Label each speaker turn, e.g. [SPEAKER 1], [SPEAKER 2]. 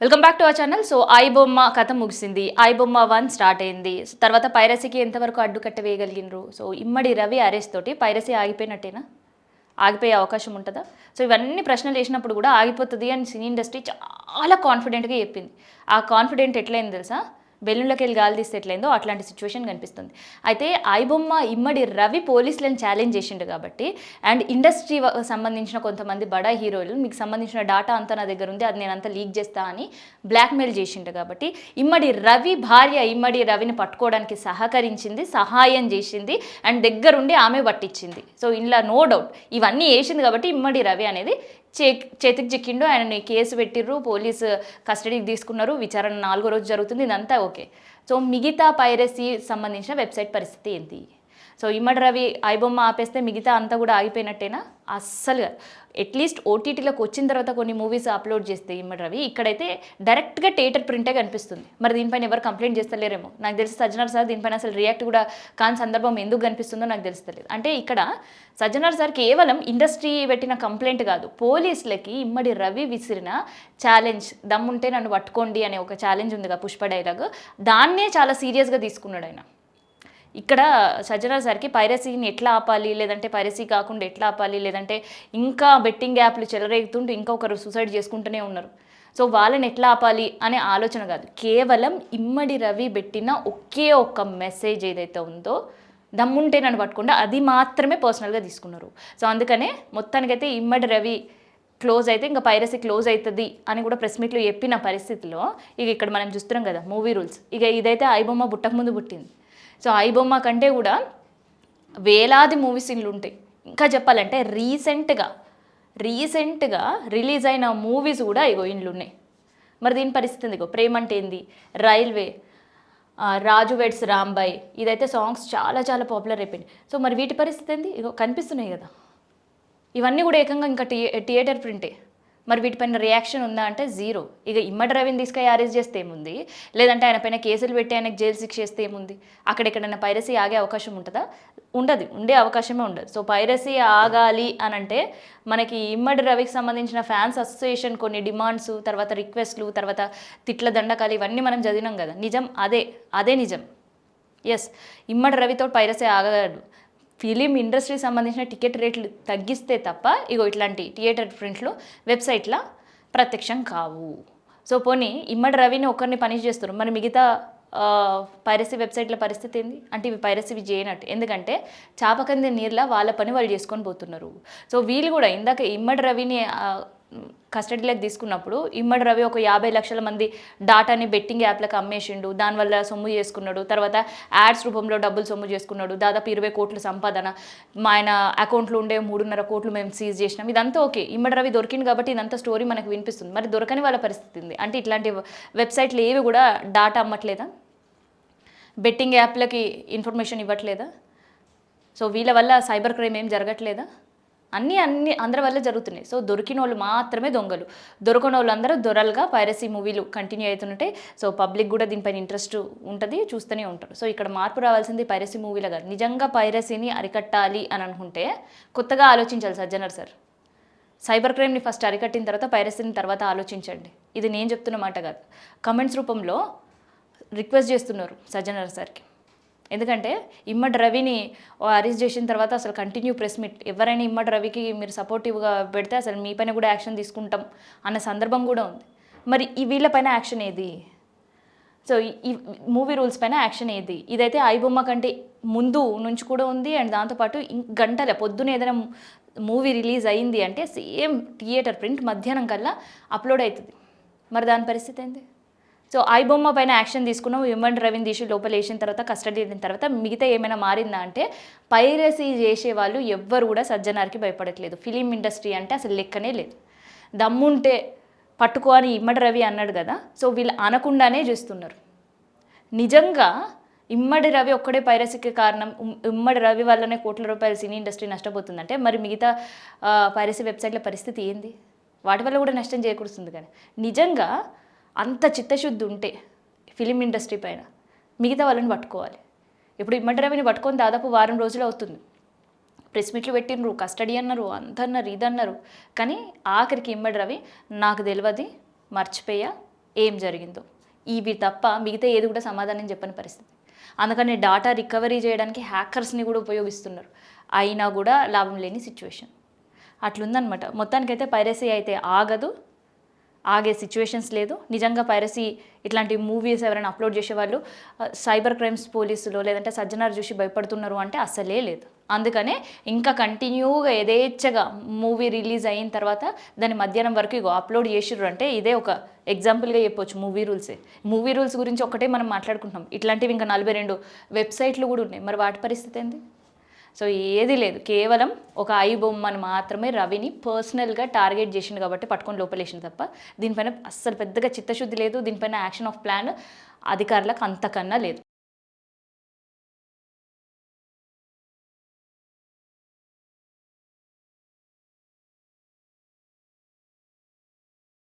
[SPEAKER 1] Welcome back to our channel. So iBomma కథ ముగిసింది. I బొమ్మ వన్ స్టార్ట్ అయింది. తర్వాత పైరసీకి ఎంతవరకు అడ్డుకట్ట వేయగలిగినరు? సో ఇమ్మడి రవి అరెస్ట్ తోటి పైరసీ ఆగిపోయినట్టేనా? ఆగిపోయే అవకాశం ఉంటుందా? సో ఇవన్నీ ప్రశ్నలు వేసినప్పుడు కూడా ఆగిపోతుంది అని సినీ ఇండస్ట్రీ చాలా కాన్ఫిడెంట్గా చెప్పింది. ఆ కాన్ఫిడెంట్ ఎట్లయింది తెలుసా? బెలూన్లోకి వెళ్ళి గాలి తీస్తే ఎట్లయిందో అట్లాంటి సిచ్యువేషన్ కనిపిస్తుంది. అయితే ఐబొమ్మ ఇమ్మడి రవి పోలీసులను ఛాలెంజ్ చేసిండు కాబట్టి అండ్ ఇండస్ట్రీ సంబంధించిన కొంతమంది బడా హీరోలు మీకు సంబంధించిన డాటా అంతా నా దగ్గర ఉంది అది నేను అంతా లీక్ చేస్తా అని బ్లాక్మెయిల్ చేసిండు కాబట్టి ఇమ్మడి రవి భార్య ఇమ్మడి రవిని పట్టుకోవడానికి సహకరించింది సహాయం చేసింది అండ్ దగ్గరుండి ఆమె పట్టించింది. సో ఇలా నో డౌట్ ఇవన్నీ వేసింది కాబట్టి ఇమ్మడి రవి అనేది చే చేతికి చిక్కిండు ఆయనని కేసు పెట్టిర్రు పోలీసు కస్టడీకి తీసుకున్నారు. విచారణ నాలుగో రోజు జరుగుతుంది ఇదంతా ఓకే. సో మిగతా పైరసీ సంబంధించిన వెబ్సైట్ పరిస్థితి ఏంటి? సో ఇమ్మడి రవి ఐబొమ్మ ఆపేస్తే మిగతా అంతా కూడా ఆగిపోయినట్టేనా? అస్సలు అట్లీస్ట్ ఓటీటీలోకి వచ్చిన తర్వాత కొన్ని మూవీస్ అప్లోడ్ చేస్తే ఇమ్మడి రవి ఇక్కడైతే డైరెక్ట్గా థియేటర్ ప్రింటే కనిపిస్తుంది. మరి దీనిపైన ఎవరు కంప్లైంట్ చేస్తలేరేమో. నాకు తెలిసి సజ్జనార్ సార్ దీనిపైన అసలు రియాక్ట్ కూడా కాని సందర్భం ఎందుకు కనిపిస్తుందో నాకు తెలుస్తలేదు. అంటే ఇక్కడ సజ్జనార్ సార్ కేవలం ఇండస్ట్రీ పెట్టిన కంప్లైంట్ కాదు పోలీసులకి ఇమ్మడి రవి విసిరిన ఛాలెంజ్ దమ్ముంటే నన్ను పట్టుకోండి అనే ఒక ఛాలెంజ్ ఉందిగా పుష్ప డైలాగ్. దాన్నే చాలా సీరియస్గా తీసుకున్నాడు ఆయన. ఇక్కడ సజ్జనా సార్కి పైరసీని ఎట్లా ఆపాలి? లేదంటే పైరసీ కాకుండా ఎట్లా ఆపాలి? లేదంటే ఇంకా బెట్టింగ్ యాప్లు చెలరేగుతుంటూ ఇంకా ఒకరు సూసైడ్ చేసుకుంటూనే ఉన్నారు. సో వాళ్ళని ఎట్లా ఆపాలి అనే ఆలోచన కాదు. కేవలం ఇమ్మడి రవి పెట్టిన ఒకే ఒక్క మెసేజ్ ఏదైతే ఉందో దమ్ముంటే నన్ను పట్టుకుండా అది మాత్రమే పర్సనల్గా తీసుకున్నారు. సో అందుకనే మొత్తానికైతే ఇమ్మడి రవి క్లోజ్ అయితే ఇంకా పైరసీ క్లోజ్ అవుతుంది అని కూడా ప్రెస్ మీట్లో చెప్పిన పరిస్థితిలో ఇక ఇక్కడ మనం చూస్తున్నాం కదా మూవీ రూల్స్. ఇక ఇదైతే ఐబొమ్మ బుట్టక ముందు పుట్టింది. సో ఐబొమ్మ కంటే కూడా వేలాది మూవీ సీన్లు ఉంటాయి. ఇంకా చెప్పాలంటే రీసెంట్గా రీసెంట్గా రిలీజ్ అయిన మూవీస్ కూడా ఇగో ఇండ్లు ఉన్నాయి. మరి దీని పరిస్థితి ఇగో ప్రేమ అంటే ఏంది? రైల్వే రాజు వెడ్స్ రాంబాయ్ ఇదైతే సాంగ్స్ చాలా చాలా పాపులర్ అయిపోయినాయి. సో మరి వీటి పరిస్థితి ఏంది? ఇగో కనిపిస్తున్నాయి కదా. ఇవన్నీ కూడా ఏకంగా ఇంకా థియేటర్ ప్రింటే. మరి వీటిపైన రియాక్షన్ ఉందా అంటే జీరో ఇక ఇమ్మడి రవిని తీసుకొని అరెస్ట్ చేస్తే ఏముంది? లేదంటే ఆయన పైన కేసులు పెట్టి ఆయనకు జైలు శిక్ష చేస్తే ఏముంది? అక్కడెక్కడైనా పైరసీ ఆగే అవకాశం ఉంటుందా? ఉండదు. ఉండే అవకాశమే ఉండదు. సో పైరసీ ఆగాలి అని అంటే మనకి ఇమ్మడి రవికి సంబంధించిన ఫ్యాన్స్ అసోసియేషన్ కొన్ని డిమాండ్స్ తర్వాత రిక్వెస్ట్లు తర్వాత తిట్ల దండకాలు ఇవన్నీ మనం చదివినాం కదా. నిజం అదే. అదే నిజం. ఎస్ ఇమ్మడి రవితో పైరసీ ఆగదు ఫిలిం ఇండస్ట్రీ సంబంధించిన టికెట్ రేట్లు తగ్గిస్తే తప్ప ఇగో ఇట్లాంటి థియేటర్ ప్రింట్లు వెబ్సైట్ల ప్రత్యక్షం కావు. సో పోనీ ఇమ్మడి రవిని ఒకరిని పని చేస్తారు మరి మిగతా పైరసీ వెబ్సైట్ల పరిస్థితి ఏంది? అంటే ఇవి పైరసీవి చేయనట్టు ఎందుకంటే చాపకంది నీళ్ళ వాళ్ళ పని వాళ్ళు చేసుకొని పోతున్నారు. సో వీళ్ళు కూడా ఇందాక ఇమ్మడి రవిని కస్టడీలోకి తీసుకున్నప్పుడు ఇమ్మడి రవి ఒక యాభై లక్షల మంది డాటాని బెట్టింగ్ యాప్లకు అమ్మేసిండు. దానివల్ల సొమ్ము చేసుకున్నాడు. తర్వాత యాడ్స్ రూపంలో డబ్బులు సొమ్ము చేసుకున్నాడు. దాదాపు ఇరవై కోట్ల సంపాదన. మా ఆయన అకౌంట్లో ఉండే మూడున్నర కోట్లు మేము సీజ్ చేసినాం. ఇదంతా ఓకే. ఇమ్మడి రవి దొరికింది కాబట్టి ఇదంతా స్టోరీ మనకు వినిపిస్తుంది. మరి దొరకని వాళ్ళ పరిస్థితి ఉంది అంటే ఇట్లాంటి వెబ్సైట్లు ఏవి కూడా డాటా అమ్మట్లేదా? బెట్టింగ్ యాప్లకి ఇన్ఫర్మేషన్ ఇవ్వట్లేదా? సో వీళ్ళ వల్ల సైబర్ క్రైమ్ ఏం జరగట్లేదా? అన్నీ అన్ని అందరి వల్ల జరుగుతున్నాయి. సో దొరికిన వాళ్ళు మాత్రమే దొంగలు. దొరకని వాళ్ళందరూ దొరలుగా పైరసీ మూవీలు కంటిన్యూ అవుతుంటాయి సో పబ్లిక్ కూడా దీనిపైన ఇంట్రెస్ట్ ఉంటుంది చూస్తూనే ఉంటారు. సో ఇక్కడ మార్పు రావాల్సింది పైరసీ మూవీలో కాదు. నిజంగా పైరసీని అరికట్టాలి అని అనుకుంటే కొత్తగా ఆలోచించాలి సజ్జనర్ సార్. సైబర్ క్రైమ్ని ఫస్ట్ అరికట్టిన తర్వాత పైరసీని తర్వాత ఆలోచించండి. ఇది నేను చెప్తున్న మాట కాదు. కమెంట్స్ రూపంలో రిక్వెస్ట్ చేస్తున్నారు సజ్జనర్ సార్కి. ఎందుకంటే ఇమ్మడి రవిని అరెస్ట్ చేసిన తర్వాత అసలు కంటిన్యూ ప్రెస్ మీట్ ఎవరైనా ఇమ్మడి రవికి మీరు సపోర్టివ్గా పెడితే అసలు మీ పైన కూడా యాక్షన్ తీసుకుంటాం అన్న సందర్భం కూడా ఉంది. మరి ఈ వీళ్ళపైన యాక్షన్ ఏది? సో ఈ- మూవీ రూల్స్ పైన యాక్షన్ ఏది? ఇదైతే ఐబొమ్మ కంటే ముందు నుంచి కూడా ఉంది అండ్ దాంతోపాటు ఇం- గంటల పొద్దున ఏదైనా మూవీ రిలీజ్ అయింది అంటే సేమ్ థియేటర్ ప్రింట్ మధ్యాహ్నం కల్లా అప్లోడ్ అవుతుంది. మరి దాని పరిస్థితి ఏంది? సో ఐ బొమ్మ పైన యాక్షన్ తీసుకున్నాం. హ్యూమన్ రవిని తీసి లోపల వేసిన తర్వాత కస్టడీ అయిన తర్వాత మిగతా ఏమైనా మారిందా అంటే పైరసీ చేసే వాళ్ళు ఎవ్వరు కూడా సజ్జనార్కి భయపడట్లేదు. ఫిలిం ఇండస్ట్రీ అంటే అసలు లెక్కనే లేదు. దమ్ముంటే పట్టుకో అని ఇమ్మడి రవి అన్నాడు కదా సో వీళ్ళు అనకుండానే చేస్తున్నారు. నిజంగా ఇమ్మడి రవి ఒక్కడే పైరసీకి కారణం ఇమ్మడి రవి వల్లనే కోట్ల రూపాయల సినీ ఇండస్ట్రీ నష్టపోతుందంటే మరి మిగతా పైరసీ వెబ్సైట్ల పరిస్థితి ఏంది? వాటి వల్ల కూడా నష్టం చేకూరుస్తుంది కానీ నిజంగా అంత చిత్తశుద్ధి ఉంటే ఫిలిం ఇండస్ట్రీ పైన మిగతా వాళ్ళని పట్టుకోవాలి. ఇప్పుడు ఇమ్మడి రవిని పట్టుకొని దాదాపు వారం రోజులు అవుతుంది. ప్రెస్ మీట్లు పెట్టినరు కస్టడీ అన్నారు అంతన్నారు ఇదన్నారు. కానీ ఆఖరికి ఇమ్మడి రవి నాకు తెలియదు మర్చిపోయా ఏం జరిగిందో. ఇవి తప్ప మిగతా ఏది కూడా సమాధానం చెప్పని పరిస్థితి. అందుకని డాటా రికవరీ చేయడానికి హ్యాకర్స్ని కూడా ఉపయోగిస్తున్నారు. అయినా కూడా లాభం లేని సిచ్యువేషన్. అట్లుందనమాట మొత్తానికైతే పైరసీ అయితే ఆగదు. ఆగే సిచ్యువేషన్స్ లేదు. నిజంగా పైరసీ ఇట్లాంటి మూవీస్ ఎవరైనా అప్లోడ్ చేసేవాళ్ళు సైబర్ క్రైమ్స్ పోలీసులు లేదంటే సజ్జనారు చూసి భయపడుతున్నారు అంటే అస్సలే లేదు. అందుకనే ఇంకా కంటిన్యూగా యథేచ్ఛగా మూవీ రిలీజ్ అయిన తర్వాత దాన్ని మధ్యాహ్నం వరకు ఇగో అప్లోడ్ చేసిర్రు అంటే ఇదే ఒక ఎగ్జాంపుల్గా చెప్పొచ్చు మూవీ రూల్సే మూవీ రూల్స్ గురించి ఒకటే మనం మాట్లాడుకుంటున్నాం. ఇట్లాంటివి ఇంకా నలభై రెండు వెబ్సైట్లు కూడా ఉన్నాయి. మరి వాటి పరిస్థితి ఏంది? సో ఏది లేదు. కేవలం ఒక ఐ బొమ్మను మాత్రమే రవిని పర్సనల్గా టార్గెట్ చేసిండు కాబట్టి పట్టుకొని లోపలేసింది తప్ప దీనిపైన అస్సలు పెద్దగా చిత్తశుద్ధి లేదు. దీనిపైన యాక్షన్ ఆఫ్ ప్లాన్ అధికారులకు అంతకన్నా లేదు.